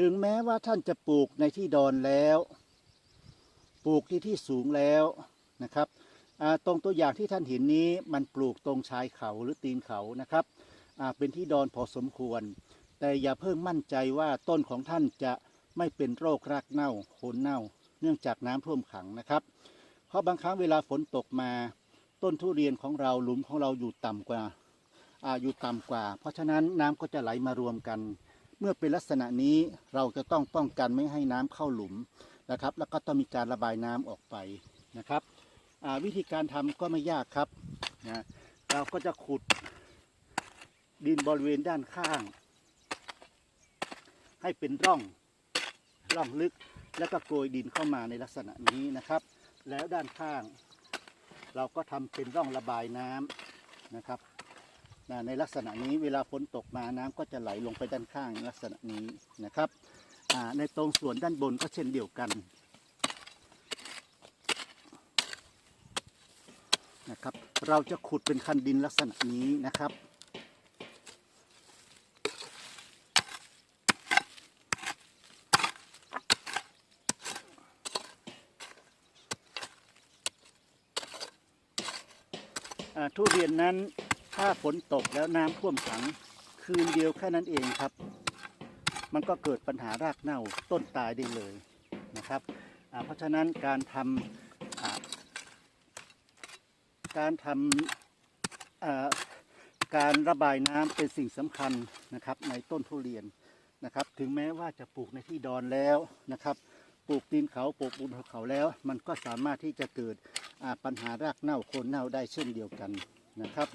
ถึงแม้ว่าท่านจะปลูกในที่ดอนแล้ว ปลูกที่ที่สูงแล้วนะครับตรงตัวอย่างที่ท่านเห็นนี้มันปลูกตรงชายเขาหรือตีนเขานะครับเป็นที่ดอนพอสมควร แต่อย่าเพิ่งมั่นใจว่าต้นของท่านจะไม่เป็นโรครากเน่าโคนเน่า เนื่องจากน้ำท่วมขังนะครับ เพราะบางครั้งเวลาฝนตกมา ต้นทุเรียนของเราหลุมของเราอยู่ต่ำกว่าออยู่ต่ำกว่า เพราะฉะนั้นน้ำก็จะไหลมารวมกัน มื่อเป็นลักษณะนี้เราจะต้องป้องกันไม่ให้น้ำเข้าหลุมนะครับ แล้วก็ต้องมีการระบายน้ำออกไปนะครับวิธีการทำก็ไม่ยากครับนะเราก็จะขุดดินบริเวณด้านข้าง ให้เป็นร่องร่องลึกแล้วก็โกยดินเข้ามาในลักษณะนี้นะครับ แล้วด้านข้าง เราก็ทำเป็นร่องระบายน้ำนะครับ นะในลักษณะนี้เวลาฝนตกมาน้ำก็จะไหลลงไปด้านข้างลักษณะนี้นะครับในตรงส่วนด้านบนก็เช่นเดียวกันนะครับเราจะขุดเป็นคันดินลักษณะนี้นะครับทุเรียนนั้น ถ้าฝนตกแล้วน้ำท่วมขัง คืนเดียวแค่นั้นเองครับ มันก็เกิดปัญหารากเน่าต้นตายได้เลยนะครับอ่าเพราะฉะนั้นการทำอ่าการทำอ่าการระบายน้ำเป็นสิ่งสำคัญนะครับในต้นทุเรียนนะครับ ถึงแม้ว่าจะปลูกในที่ดอนแล้วนะครับ ปลูกตีนเขาปลูกบนเขาแล้ว มันก็สามารถที่จะเกิดอ่าปัญหารากเน่าโคนเน่าได้เช่นเดียวกันนะครับ